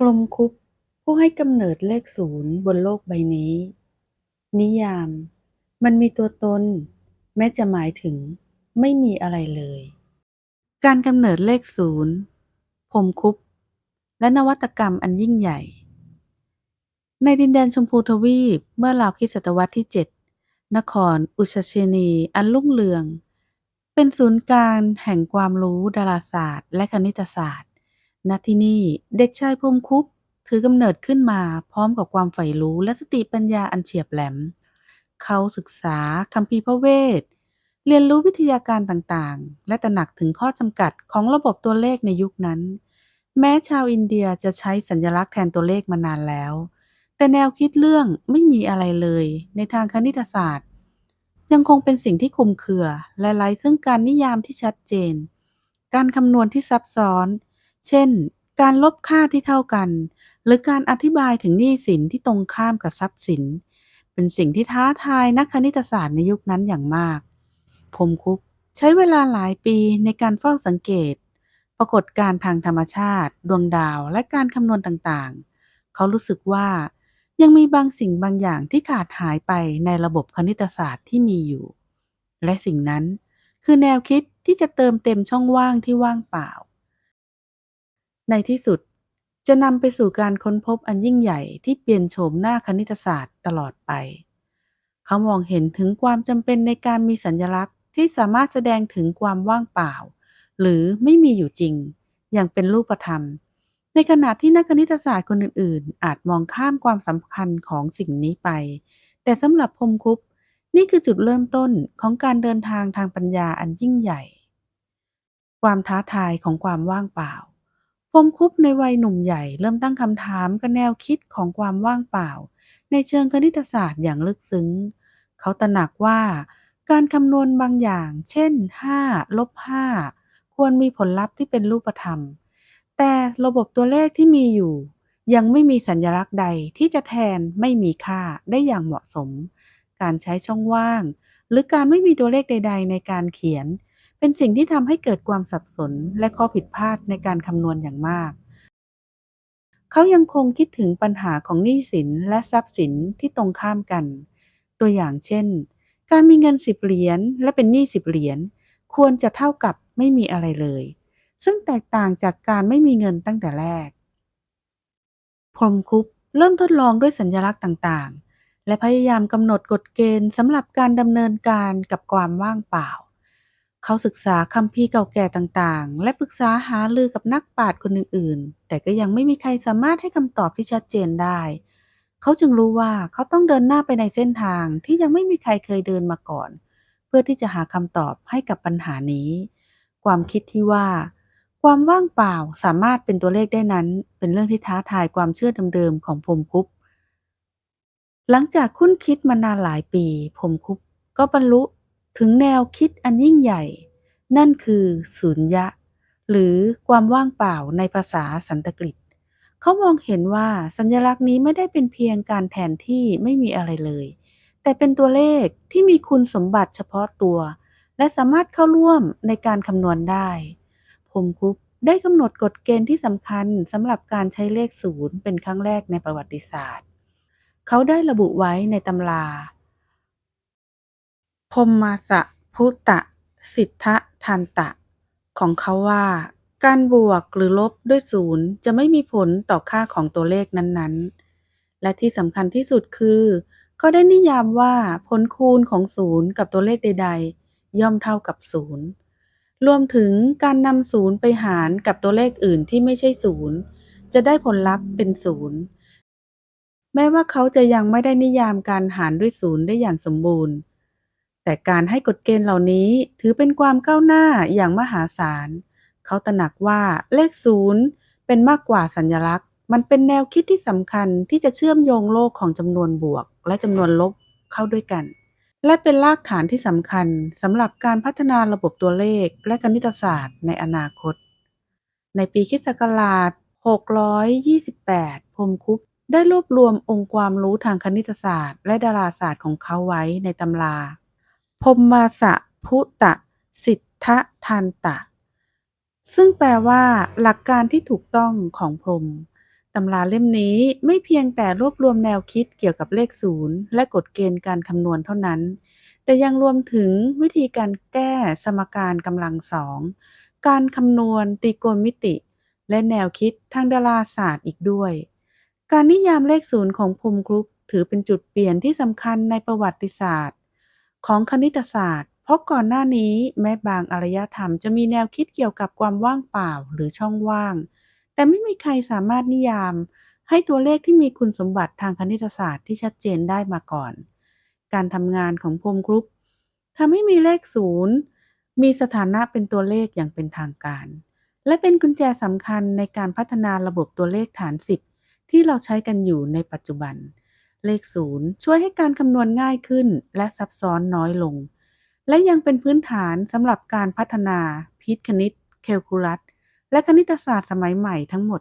พรหมคุปต์ผู้ให้กำเนิดเลขศูนย์บนโลกใบนี้ นิยาม มันมีตัวตน แม้จะหมายถึงไม่มีอะไรเลย การกำเนิดเลขศูนย์พรมคุปและนวัตกรรมอันยิ่งใหญ่ ในดินแดนชมพูทวีปเมื่อราวคริสตศตวรรษที่ 7 นครอุชเชนีอันรุ่งเรือง เป็นศูนย์กลางแห่งความรู้ดาราศาสตร์ และคณิตศาสตร์ ณที่นี่เด็กชายพรหมคุปถือกำเนิดขึ้นมาพร้อมกับความใฝ่รู้และสติปัญญาอันเฉียบแหลม เขาศึกษาคัมภีร์พระเวท เรียนรู้วิทยาการต่างๆ และตระหนักถึงข้อจำกัดของระบบตัวเลขในยุคนั้น แม้ชาวอินเดียจะใช้สัญลักษณ์แทนตัวเลขมานานแล้ว แต่แนวคิดเรื่องไม่มีอะไรเลย ในทางคณิตศาสตร์ ยังคงเป็นสิ่งที่คลุมเครือและไร้ซึ่งการนิยามที่ชัดเจน การคำนวณที่ซับซ้อน เช่น การลบค่าที่เท่ากัน หรือการอธิบายถึงหนี้สินที่ตรงข้ามกับทรัพย์สิน เป็นสิ่งที่ท้าทายนักคณิตศาสตร์ในยุคนั้นอย่างมากพมคุปใช้เวลาหลายปีในการเฝ้าสังเกต ปรากฏการณ์ทางธรรมชาติ ดวงดาวและการคำนวณต่างๆ เขารู้สึกว่ายังมีบางสิ่งบางอย่างที่ขาดหายไปในระบบคณิตศาสตร์ที่มีอยู่ และสิ่งนั้นคือแนวคิดที่จะเติมเต็มช่องว่างที่ว่างเปล่า ในที่สุดจะนำไปสู่การค้นพบอันยิ่งใหญ่ที่เปลี่ยนโฉมหน้าคณิตศาสตร์ตลอดไป เขามองเห็นถึงความจำเป็นในการมีสัญลักษณ์ที่สามารถแสดงถึงความว่างเปล่า หรือไม่มีอยู่จริง อย่างเป็นรูปธรรม ในขณะที่นักคณิตศาสตร์คนอื่น ๆ อาจมองข้ามความสำคัญของสิ่งนี้ไป แต่สำหรับพมคุปนี่คือจุดเริ่มต้นของการเดินทางทางปัญญาอันยิ่งใหญ่ ความท้าทายของความว่างเปล่า มคุปในวัยหนุ่มใหญ่เริ่มตั้งคำถามกับแนวคิดของความว่างเปล่า ในเชิงคณิตศาสตร์อย่างลึกซึ้ง เขาตระหนักว่าการคำนวณบางอย่าง เช่น 5 ลบ 5 ควรมีผลลัพธ์ที่เป็นรูปธรรม แต่ระบบตัวเลขที่มีอยู่ ยังไม่มีสัญลักษณ์ใดที่จะแทนไม่มีค่าได้อย่างเหมาะสม การใช้ช่องว่าง หรือการไม่มีตัวเลขใด ๆ ในการเขียน เป็นสิ่งที่ทำให้เกิดความสับสนและข้อผิดพลาดในการคำนวณอย่างมาก เขายังคงคิดถึงปัญหาของหนี้สินและทรัพย์สินที่ตรงข้ามกัน ตัวอย่างเช่น การมีเงินสิบเหรียญและเป็นหนี้สิบเหรียญควรจะเท่ากับไม่มีอะไรเลย ซึ่งแตกต่างจากการไม่มีเงินตั้งแต่แรก พรมคุปต์เริ่มทดลองด้วยสัญลักษณ์ต่างๆ และพยายามกำหนดกฎเกณฑ์สำหรับการดำเนินการกับความว่างเปล่า เขาศึกษาคัมภีร์เก่าแก่ต่างๆ และปรึกษาหารือกับนักปราชญ์คนอื่นๆ แต่ก็ยังไม่มีใครสามารถให้คำตอบที่ชัดเจนได้ เขาจึงรู้ว่าเขาต้องเดินหน้าไปในเส้นทางที่ยังไม่มีใครเคยเดินมาก่อน เพื่อที่จะหาคำตอบให้กับปัญหานี้ ความคิดที่ว่า ความว่างเปล่าสามารถเป็นตัวเลขได้นั้น เป็นเรื่องที่ท้าทายความเชื่อเดิมๆของพรมคุปต์หลังจากคุ้นคิดมานานหลายปีพรมคุปต์ก็บรรลุ ถึงแนวคิดอันยิ่งใหญ่ นั่นคือสุญญะ หรือความว่างเปล่าในภาษาสันสกฤต เขามองเห็นว่าสัญลักษณ์นี้ไม่ได้เป็นเพียงการแทนที่ไม่มีอะไรเลย แต่เป็นตัวเลขที่มีคุณสมบัติเฉพาะตัว และสามารถเข้าร่วมในการคำนวณได้พมคุปได้กำหนดกฎเกณฑ์ที่สำคัญสำหรับการใช้เลขศูนย์เป็นครั้งแรกในประวัติศาสตร์ เขาได้ระบุไว้ในตำรา พรหมาสพุตะสิทธทันตะ ของเขาว่า การบวกหรือลบด้วยศูนย์จะไม่มีผลต่อค่าของตัวเลขนั้นๆ และที่สำคัญที่สุดคือเขาได้นิยามว่าผลคูณของศูนย์กับตัวเลขใด ๆ ย่อมเท่ากับศูนย์รวมถึงการนำศูนย์ไปหารกับตัวเลขอื่นที่ไม่ใช่ศูนย์จะได้ผลลัพธ์เป็นศูนย์แม้ว่าเขาจะยังไม่ได้นิยามการหารด้วยศูนย์ได้อย่างสมบูรณ์ แต่การให้กฎเกณฑ์เหล่านี้ถือเป็นความก้าวหน้าอย่างมหาศาล เขาตระหนักว่าเลขศูนย์เป็นมากกว่าสัญลักษณ์ มันเป็นแนวคิดที่สำคัญที่จะเชื่อมโยงโลกของจำนวนบวก และจำนวนลบเข้าด้วยกัน และเป็นรากฐานที่สำคัญสำหรับการพัฒนาระบบตัวเลขและคณิตศาสตร์ในอนาคต ในปีคิศักราช 628 พรมคุปได้รวบรวมองค์ความรู้ทางคณิตศาสตร์ และดาราศาสตร์ของเขาไว้ในตำรา พรหมาสะพุตะ สิทธทันตะ ซึ่งแปลว่า หลักการที่ถูกต้องของพรหมตำราเล่มนี้ไม่เพียงแต่รวบรวมแนวคิดเกี่ยวกับเลขศูนย์และกฎเกณฑ์การคำนวณเท่านั้น แต่ยังรวมถึงวิธีการแก้สมการกำลังสอง การคำนวณตรีโกณมิติ และแนวคิดทางดาราศาสตร์อีกด้วย การนิยามเลขศูนย์ของพรมกรุ๊ปถือเป็นจุดเปลี่ยนที่สำคัญในประวัติศาสตร์ ของคณิตศาสตร์ เพราะก่อนหน้านี้แม้บางอารยธรรมจะมีแนวคิดเกี่ยวกับความว่างเปล่าหรือช่องว่าง แต่ไม่มีใครสามารถนิยาม ให้ตัวเลขที่มีคุณสมบัติทางคณิตศาสตร์ที่ชัดเจนได้มาก่อน การทำงานของพรมกรุ๊ปทำให้มีเลขศูนย์มีสถานะเป็นตัวเลขอย่างเป็นทางการ และเป็นกุญแจสำคัญในการพัฒนาระบบตัวเลขฐาน 10 ที่เราใช้กันอยู่ในปัจจุบัน เลขศูนย์ช่วยให้การคำนวณง่ายขึ้น และซับซ้อนน้อยลง และยังเป็นพื้นฐานสำหรับการพัฒนาพิษคณิตแคลคูลัส และคณิตศาสตร์สมัยใหม่ทั้งหมด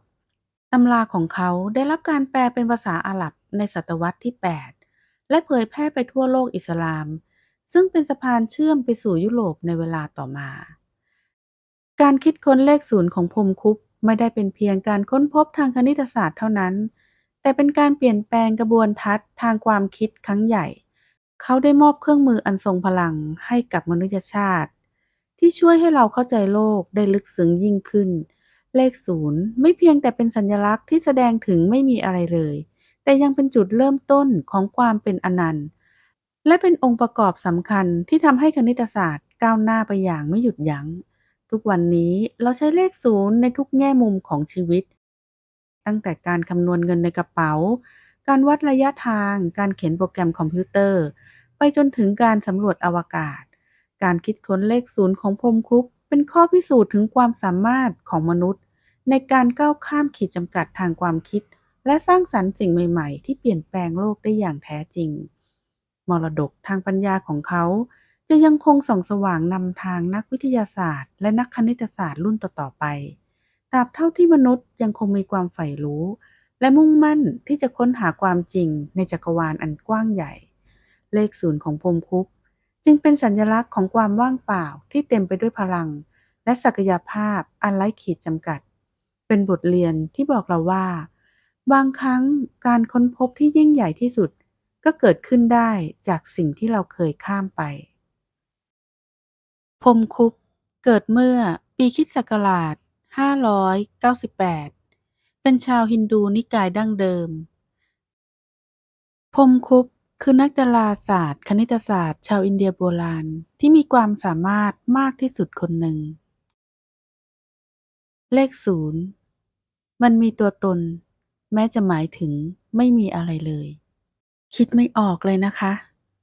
ตำราของเขาได้รับการแปลเป็นภาษาอาหรับในศตวรรษที่ 8 และเผยแพร่ไปทั่วโลกอิสลาม ซึ่งเป็นสะพานเชื่อมไปสู่ยุโรปในเวลาต่อมา การคิดค้นเลขศูนย์ของพรมคุปไม่ได้เป็นเพียงการค้นพบทางคณิตศาสตร์เท่านั้น แต่เป็นการเปลี่ยนแปลงกระบวนทัศน์ทางความคิดครั้งใหญ่ เขาได้มอบเครื่องมืออันทรงพลังให้กับมนุษยชาติ ที่ช่วยให้เราเข้าใจโลกได้ลึกซึ้งยิ่งขึ้น เลขศูนย์ไม่เพียงแต่เป็นสัญลักษณ์ที่แสดงถึงไม่มีอะไรเลย แต่ยังเป็นจุดเริ่มต้นของความเป็นอนันต์ และเป็นองค์ประกอบสำคัญที่ทำให้คณิตศาสตร์ก้าวหน้าไปอย่างไม่หยุดยัง้ง ทุกวันนี้เราใช้เลขศูนย์ในทุกแง่มุมของชีวิต ตั้งแต่การคำนวณเงินในกระเป๋า การวัดระยะทาง การเขียนโปรแกรมคอมพิวเตอร์ ไปจนถึงการสำรวจอวกาศ การคิดค้นเลขศูนย์ของพรมครุปเป็นข้อพิสูจน์ถึงความสามารถของมนุษย์ ในการก้าวข้ามขีดจำกัดทางความคิด และสร้างสรรค์สิ่งใหม่ๆ ที่เปลี่ยนแปลงโลกได้อย่างแท้จริง มรดกทางปัญญาของเขาจะยังคงส่องสว่างนำทางนักวิทยาศาสตร์ และนักคณิตศาสตร์รุ่นต่อๆไป ราบเท่าที่มนุษย์ยังคงมีความใฝ่รู้ และมุ่งมั่นที่จะค้นหาความจริงในจักรวาลอันกว้างใหญ่ เลขศูนย์ของพรมคุปจึงเป็นสัญลักษณ์ของความว่างเปล่าที่เต็มไปด้วยพลัง และศักยภาพอันไร้ขีดจำกัด เป็นบทเรียนที่บอกเราว่า บางครั้งการค้นพบที่ยิ่งใหญ่ที่สุดก็เกิดขึ้นได้จากสิ่งที่เราเคยข้ามไป พรมคุปเกิดเมื่อปีคริสตศักราช 598 เป็นชาวฮินดูนิกายดั้งเดิม พมคุปคือนักดาราศาสตร์ คณิตศาสตร์ ชาวอินเดียโบราณที่มีความสามารถมากที่สุดคนหนึ่ง เลขศูนย์มันมีตัวตน แม้จะหมายถึงไม่มีอะไรเลย คิดไม่ออกเลยนะคะ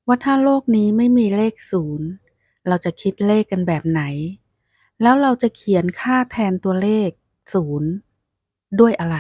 ว่าถ้าโลกนี้ไม่มีเลขศูนย์เราจะคิดเลขกันแบบไหน แล้วเราจะเขียนค่าแทนตัวเลขศูนย์ด้วยอะไร